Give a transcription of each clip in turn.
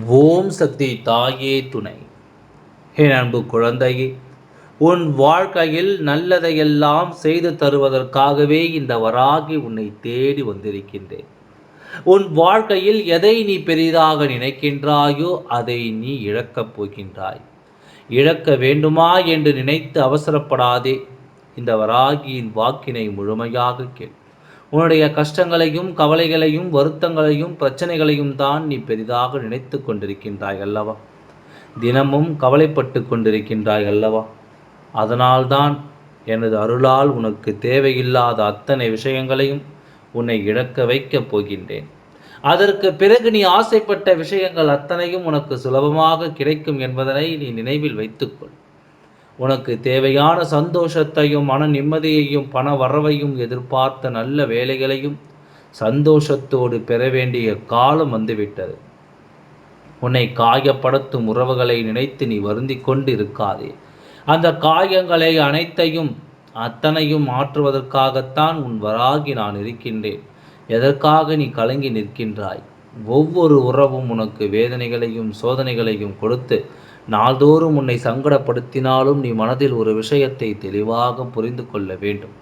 ஓம் சக்தி தாயே துணை. என் அன்பு குழந்தையே உன் வாழ்க்கையில் நல்லதையெல்லாம் செய்து தருவதற்காகவே இந்த வராகி உன்னை தேடி வந்திருக்கின்றேன். உன் வாழ்க்கையில் எதை நீ பெரிதாக நினைக்கின்றாயோ அதை நீ இழக்கப் போகின்றாய். இழக்க வேண்டுமா என்று நினைத்து அவசரப்படாதே. இந்த வராகியின் வாக்கினை முழுமையாக கேள். உன்னுடைய கஷ்டங்களையும் கவலைகளையும் வருத்தங்களையும் பிரச்சனைகளையும் தான் நீ பெரிதாக நினைத்து கொண்டிருக்கின்றாய் அல்லவா? தினமும் கவலைப்பட்டு கொண்டிருக்கின்றாய் அல்லவா? அதனால்தான் எனது அருளால் உனக்கு தேவையில்லாத அத்தனை விஷயங்களையும் உன்னை இழக்க வைக்கப் போகின்றேன். அதற்கு பிறகு நீ ஆசைப்பட்ட விஷயங்கள் அத்தனையும் உனக்கு சுலபமாக கிடைக்கும் என்பதனை நீ நினைவில் வைத்துக்கொள். உனக்கு தேவையான சந்தோஷத்தையும் மன நிம்மதியையும் பண வரவையும் எதிர்பார்த்த நல்ல வேலைகளையும் சந்தோஷத்தோடு பெற வேண்டிய காலம் வந்துவிட்டது. உன்னை காயப்படுத்தும் உறவுகளை நினைத்து நீ வருந்தி கொண்டு இருக்காதே அந்த காயங்களை அனைத்தையும் அத்தனையும் மாற்றுவதற்காகத்தான் உன் வராகி நான் இருக்கின்றேன். எதற்காக நீ கலங்கி நிற்கின்றாய்? ஒவ்வொரு உறவும் உனக்கு வேதனைகளையும் சோதனைகளையும் கொடுத்து நாள்தோறும் உன்னை சங்கடப்படுத்தினாலும் நீ மனதில் ஒரு விஷயத்தை தெளிவாக புரிந்து கொள்ள வேண்டும்.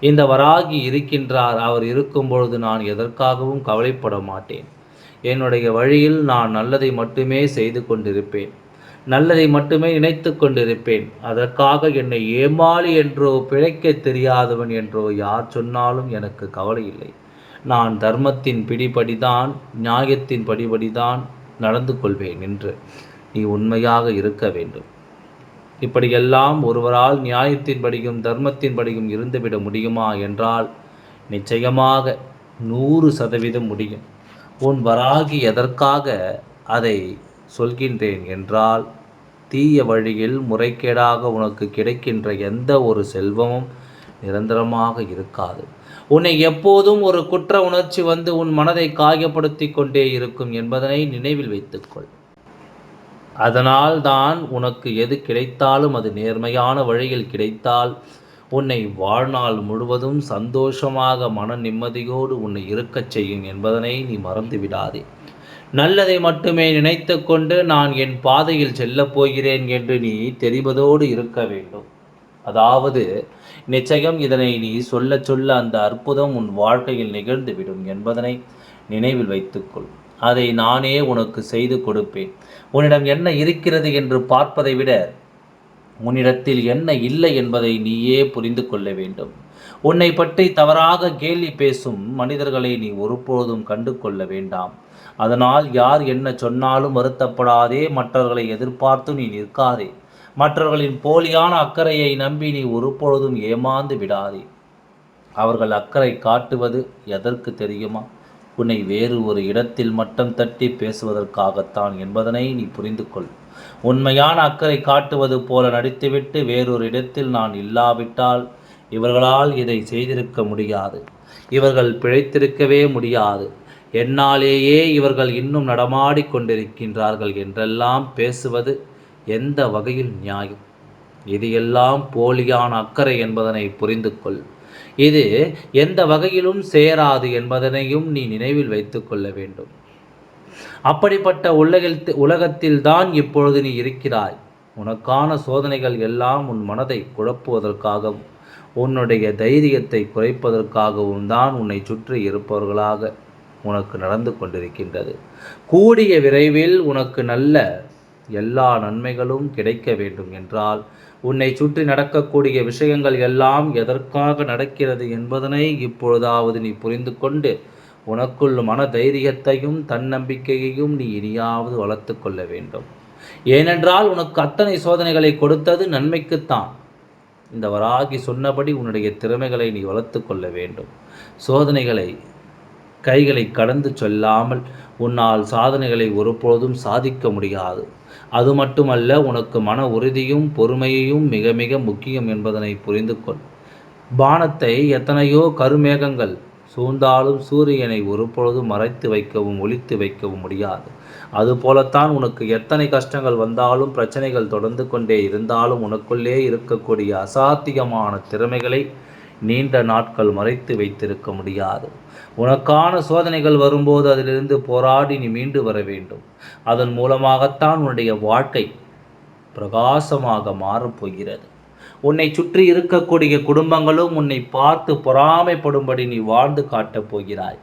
இந்த வராகி இருக்கின்றார் அவர் இருக்கும்பொழுது நான் எதற்காகவும் கவலைப்பட மாட்டேன். என்னுடைய வழியில் நான் நல்லதை மட்டுமே செய்து கொண்டிருப்பேன். நல்லதை மட்டுமே நினைத்து கொண்டிருப்பேன். அதற்காக என்னை ஏமாளி என்றோ பிழைக்க தெரியாதவன் என்றோ யார் சொன்னாலும் எனக்கு கவலை இல்லை. நான் தர்மத்தின் பிடிபடிதான் நியாயத்தின் படிபடிதான் நடந்து கொள்வேன் என்று நீ உண்மையாக இருக்க வேண்டும். இப்படியெல்லாம் ஒருவரால் நியாயத்தின்படியும் தர்மத்தின்படியும் இருந்துவிட முடியுமா என்றால் நிச்சயமாக நூறு சதவீதம் முடியும். உன் வராகி எதற்காக அதை சொல்கின்றேன் என்றால் தீய வழியில் முறைகேடாக உனக்கு கிடைக்கின்ற எந்த ஒரு செல்வமும் நிரந்தரமாக இருக்காது. உன்னை எப்போதும் ஒரு குற்ற உணர்ச்சி வந்து உன் மனதை காயப்படுத்தி கொண்டே இருக்கும் என்பதனை நினைவில் வைத்துக்கொள். அதனால் தான் உனக்கு எது கிடைத்தாலும் அது நேர்மையான வழியில் கிடைத்தால் உன்னை வாழ்நாள் முழுவதும் சந்தோஷமாக மன நிம்மதியோடு உன்னை இருக்கச் செய்யும் என்பதனை நீ மறந்து விடாதே. நல்லதை மட்டுமே நினைத்து கொண்டு நான் என் பாதையில் செல்லப் போகிறேன் என்று நீ தெரிவதோடு இருக்க வேண்டும். அதாவது நிச்சயம் இதனை நீ சொல்ல சொல்ல அந்த அற்புதம் உன் வாழ்க்கையில் நிகழ்ந்துவிடும் என்பதனை நினைவில் வைத்துக்கொள். அதை நானே உனக்கு செய்து கொடுப்பேன். உன்னிடம் என்ன இருக்கிறது என்று பார்ப்பதை விட உன்னிடத்தில் என்ன இல்லை என்பதை நீயே புரிந்து கொள்ள வேண்டும். உன்னை பற்றி தவறாக கேள்வி பேசும் மனிதர்களை நீ ஒருபோதும் கண்டு கொள்ள வேண்டாம். அதனால் யார் என்ன சொன்னாலும் வருத்தப்படாதே மற்றவர்களை எதிர்பார்த்து நீ நிற்காதே. மற்றவர்களின் போலியான அக்கறையை நம்பி நீ ஒருபொழுதும் ஏமாந்து விடாதே. அவர்கள் அக்கறை காட்டுவது எதற்கு தெரியுமா? உன்னை வேறு ஒரு இடத்தில் மட்டம் தட்டி பேசுவதற்காகத்தான் என்பதனை நீ புரிந்து கொள் உண்மையான அக்கறை காட்டுவது போல நடித்துவிட்டு வேறொரு இடத்தில் நான் இல்லாவிட்டால் இவர்களால் இதை செய்திருக்க முடியாது. இவர்கள் பிழைத்திருக்கவே முடியாது. என்னாலேயே இவர்கள் இன்னும் நடமாடி கொண்டிருக்கின்றார்கள் என்றெல்லாம் பேசுவது எந்த வகையில் நியாயம்? இது எல்லாம் போலியான அக்கறை என்பதனை புரிந்து கொள் இது எந்த வகையிலும் சேராது என்பதனையும் நீ நினைவில் வைத்து கொள்ள வேண்டும். அப்படிப்பட்ட உலகில் உலகத்தில் தான் இப்பொழுது நீ இருக்கிறாய். உனக்கான சோதனைகள் எல்லாம் உன் மனதை குழப்புவதற்காகவும் உன்னுடைய தைரியத்தை குறைப்பதற்காகவும் தான் உன்னை சுற்றி இருப்பவர்களாக உனக்கு நடந்து கொண்டிருக்கின்றது. கூடிய விரைவில் உனக்கு நல்ல எல்லா நன்மைகளும் கிடைக்க வேண்டும் என்றால் உன்னை சுற்றி நடக்கக்கூடிய விஷயங்கள் எல்லாம் எதற்காக நடக்கிறது என்பதனை இப்பொழுதாவது நீ புரிந்து கொண்டு உனக்குள் மன தைரியத்தையும் தன்னம்பிக்கையையும் நீ இனியாவது வளர்த்து கொள்ள வேண்டும். ஏனென்றால் உனக்கு அத்தனை சோதனைகளை கொடுத்தது நன்மைக்குத்தான் இந்த வராகி சொன்னபடி உன்னுடைய திறமைகளை நீ வளர்த்து கொள்ள வேண்டும். சோதனைகளை கைகளை கடந்து சொல்லாமல் உன்னால் சாதனைகளை ஒருபோதும் சாதிக்க முடியாது. அது மட்டுமல்ல உனக்கு மன உறுதியும் பொறுமையையும் மிக மிக முக்கியம் என்பதனை புரிந்து கொள். பானத்தை எத்தனையோ கருமேகங்கள் சூழ்ந்தாலும் சூரியனை ஒருபொழுதும் மறைத்து வைக்கவும் ஒழித்து வைக்கவும் முடியாது. அதுபோலத்தான் உனக்கு எத்தனை கஷ்டங்கள் வந்தாலும் பிரச்சனைகள் தொடர்ந்து கொண்டே இருந்தாலும் உனக்குள்ளே இருக்கக்கூடிய அசாத்தியமான திறமைகளை நீண்ட நாட்கள் மறைத்து வைத்திருக்க முடியாது. உனக்கான சோதனைகள் வரும்போது அதிலிருந்து போராடி நீ மீண்டு வர வேண்டும். அதன் மூலமாகத்தான் உன்னுடைய வாழ்க்கை பிரகாசமாக மாறப்போகிறது உன்னை சுற்றி இருக்கக்கூடிய குடும்பங்களும் உன்னை பார்த்து பொறாமைப்படும்படி நீ வாழ்ந்து காட்டப் போகிறாய்.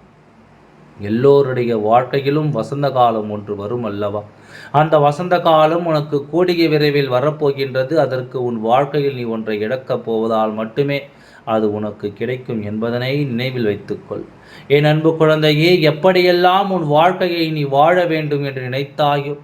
எல்லோருடைய வாழ்க்கையிலும் வசந்த காலம் ஒன்று வரும் அல்லவா? அந்த வசந்த காலம் உனக்கு கூடிய விரைவில் வரப்போகின்றது. அதற்கு உன் வாழ்க்கையில் நீ ஒன்றை இழக்கப் போவதால் மட்டுமே அது உனக்கு கிடைக்கும் என்பதனை நினைவில் வைத்துக்கொள். என் அன்பு குழந்தையே எப்படியெல்லாம் உன் வாழ்க்கையை நீ வாழ வேண்டும் என்று நினைத்தாயோ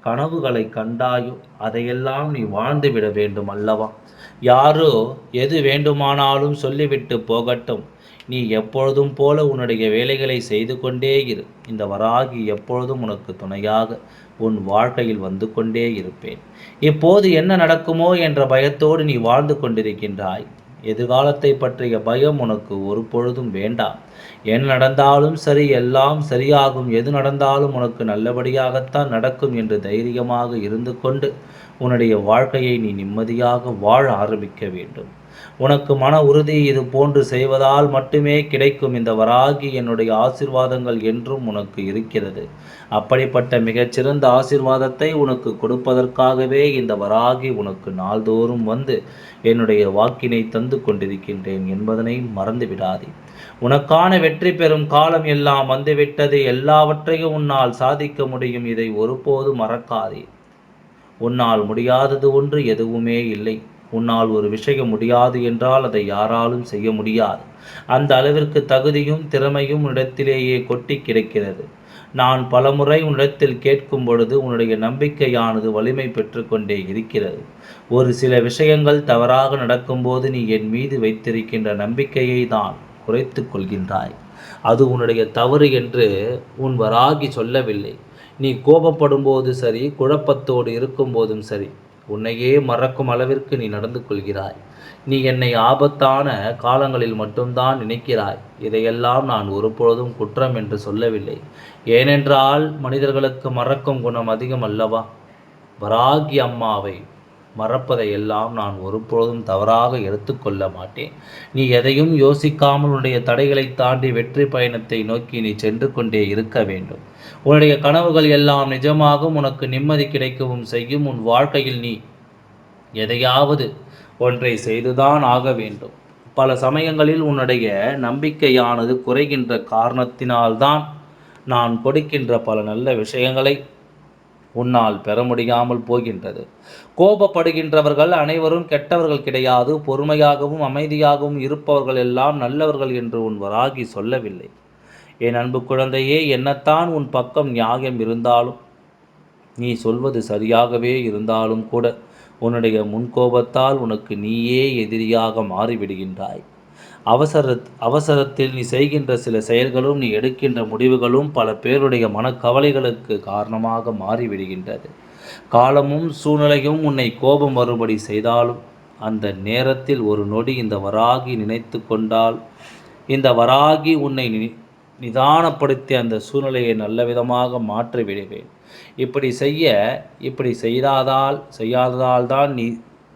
கனவுகளை கண்டாயோ அதையெல்லாம் நீ வாழ்ந்துவிட வேண்டும் அல்லவா? யாரோ எது வேண்டுமானாலும் சொல்லிவிட்டு போகட்டும். நீ எப்பொழுதும் போல உன்னுடைய வேலைகளை செய்து கொண்டே இரு. இந்த வராகி எப்பொழுதும் உனக்கு துணையாக உன் வாழ்க்கையில் வந்து கொண்டே இருப்பேன். இப்போது என்ன நடக்குமோ என்ற பயத்தோடு நீ வாழ்ந்து கொண்டிருக்கின்றாய். எதிர்காலத்தை பற்றிய பயம் உனக்கு ஒரு பொழுதும் வேண்டாம். என் நடந்தாலும் சரி எல்லாம் சரியாகும். எது நடந்தாலும் உனக்கு நல்லபடியாகத்தான் நடக்கும் என்று தைரியமாக இருந்து கொண்டு உன்னுடைய வாழ்க்கையை நீ நிம்மதியாக வாழ ஆரம்பிக்க வேண்டும். உனக்கு மன உறுதி இது போன்று செய்வதால் மட்டுமே கிடைக்கும் இந்த வராகி என்னுடைய ஆசிர்வாதங்கள் என்றும் உனக்கு இருக்கிறது. அப்படிப்பட்ட மிகச்சிறந்த ஆசிர்வாதத்தை உனக்கு கொடுப்பதற்காகவே இந்த வராகி உனக்கு நாள்தோறும் வந்து என்னுடைய வாக்கினை தந்து கொண்டிருக்கின்றேன் என்பதனை மறந்துவிடாதே. உனக்கான வெற்றி பெறும் காலம் எல்லாம் வந்துவிட்டது. எல்லாவற்றையும் உன்னால் சாதிக்க முடியும். இதை ஒருபோது மறக்காதே. உன்னால் முடியாதது ஒன்று எதுவுமே இல்லை. உன்னால் ஒரு விஷயம் முடியாது என்றால் அதை யாராலும் செய்ய முடியாது. அந்த அளவிற்கு தகுதியும் திறமையும் உன்னிடத்திலேயே கொட்டி கிடக்கிறது. நான் பலமுறை உன்னிடத்தில் கேட்கும் பொழுது உன்னுடைய நம்பிக்கையானது வலிமை பெற்றுக்கொண்டே இருக்கிறது. ஒரு சில விஷயங்கள் தவறாக நடக்கும்போது நீ என் மீது வைத்திருக்கின்ற நம்பிக்கையை தான் குறைத்து கொள்கின்றாய். அது உன்னுடைய தவறு என்று உன் வராகி சொல்லவில்லை. நீ கோபப்படும் போது சரி குழப்பத்தோடு இருக்கும் போதும் சரி. உன்னையே மறக்கும் அளவிற்கு நீ நடந்து கொள்கிறாய். நீ என்னை ஆபத்தான காலங்களில் மட்டும்தான் நினைக்கிறாய். இதையெல்லாம் நான் ஒருபொழுதும் குற்றம் என்று சொல்லவில்லை. ஏனென்றால் மனிதர்களுக்கு மறக்கும் குணம் அதிகம் அல்லவா? வராகி அம்மாவை மறப்பதை எல்லாம் நான் ஒருபொழுதும் தவறாக எடுத்துக்கொள்ள மாட்டேன். நீ எதையும் யோசிக்காமல் உன்னுடைய தடைகளை தாண்டி வெற்றி பயணத்தை நோக்கி நீ சென்று கொண்டே இருக்க வேண்டும். உன்னுடைய கனவுகள் எல்லாம் நிஜமாகவும் உனக்கு நிம்மதி கிடைக்கவும் செய்யும். உன் வாழ்க்கையில் நீ எதையாவது ஒன்றை செய்துதான் ஆக வேண்டும். பல சமயங்களில் உன்னுடைய நம்பிக்கையானது குறைகின்ற காரணத்தினால்தான் நான் கொடுக்கின்ற பல நல்ல விஷயங்களை உன்னால் பெற முடியாமல் போகின்றது. கோபப்படுகின்றவர்கள் அனைவரும் கெட்டவர்கள் கிடையாது. பொறுமையாகவும் அமைதியாகவும் இருப்பவர்கள் எல்லாம் நல்லவர்கள் என்று உன் வராகி சொல்லவில்லை. என் அன்பு குழந்தையே என்னத்தான் உன் பக்கம் நியாயம் இருந்தாலும் நீ சொல்வது சரியாகவே இருந்தாலும் கூட உன்னுடைய முன்கோபத்தால் உனக்கு நீயே எதிரியாக மாறிவிடுகின்றாய். அவசர அவசரத்தில் நீ செய்கின்ற சில செயல்களும் நீ எடுக்கின்ற முடிவுகளும் பல பேருடைய மனக்கவலைகளுக்கு காரணமாக மாறிவிடுகின்றது. காலமும் சூழ்நிலையும் உன்னை கோபம் வரும்படி செய்தாலும் அந்த நேரத்தில் ஒரு நொடி இந்த வராகி நினைத்து கொண்டால் இந்த வராகி உன்னை நிதானப்படுத்தி அந்த சூழ்நிலையை நல்ல விதமாக மாற்றி விடுவேன் இப்படி செய்ய இப்படி செய்தாதால் செய்யாததால் தான் நீ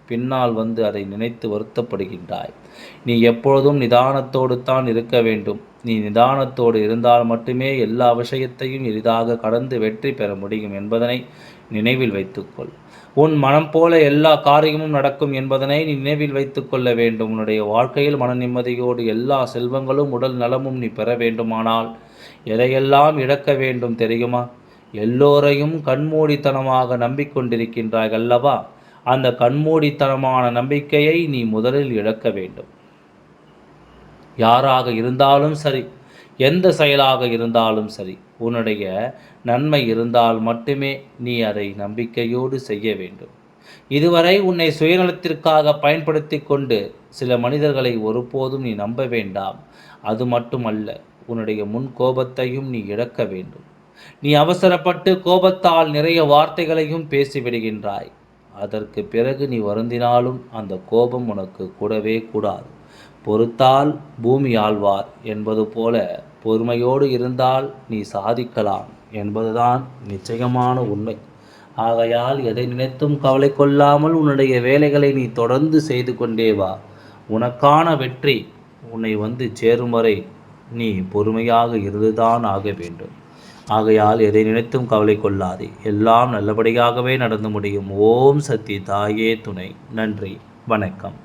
பின்னால் வந்து அதை நினைத்து வருத்தப்படுகின்றாய். நீ எப்பொழுதும் நிதானத்தோடு தான் இருக்க வேண்டும். நீ நிதானத்தோடு இருந்தால் மட்டுமே எல்லா விஷயத்தையும் எளிதாக கடந்து வெற்றி பெற முடியும் என்பதனை நினைவில் வைத்துக்கொள். உன் மனம் போல எல்லா காரியமும் நடக்கும் என்பதனை நீ நினைவில் வைத்துக்கொள்ள வேண்டும். உன்னுடைய வாழ்க்கையில் மன நிம்மதியோடு எல்லா செல்வங்களும் உடல் நலமும் நீ பெற வேண்டுமானால் எதையெல்லாம் இழக்க வேண்டும் தெரியுமா? எல்லோரையும் கண்மூடித்தனமாக நம்பிக்கொண்டிருக்கின்றாய் அல்லவா? அந்த கண்மூடித்தனமான நம்பிக்கையை நீ முதலில் இழக்க வேண்டும். யாராக இருந்தாலும் சரி எந்த செயலாக இருந்தாலும் சரி உன்னுடைய நன்மை இருந்தால் மட்டுமே நீ அதை நம்பிக்கையோடு செய்ய வேண்டும். இதுவரை உன்னை சுயநலத்திற்காக பயன்படுத்தி கொண்டு சில மனிதர்களை ஒருபோதும் நீ நம்ப வேண்டாம். அது மட்டுமல்ல உன்னுடைய முன் கோபத்தையும் நீ இழக்க வேண்டும். நீ அவசரப்பட்டு கோபத்தால் நிறைய வார்த்தைகளையும் பேசிவிடுகின்றாய். அதற்கு பிறகு நீ வருந்தினாலும் அந்த கோபம் உனக்கு கூடவே கூடாது. பொறுத்தால் பூமி ஆழ்வார் என்பது போல பொறுமையோடு இருந்தால் நீ சாதிக்கலாம் என்பதுதான் நிச்சயமான உண்மை. ஆகையால் எதை நினைத்தும் கவலை கொள்ளாமல் உன்னுடைய வேலைகளை நீ தொடர்ந்து செய்து கொண்டே வா. உனக்கான வெற்றி உன்னை வந்து சேரும் வரை நீ பொறுமையாக இருந்துதான் ஆக வேண்டும். ஆகையால் எதை நினைத்தும் கவலை கொள்ளாதே. எல்லாம் நல்லபடியாகவே நடந்து முடியும். ஓம் சக்தி தாயே துணை. நன்றி. வணக்கம்.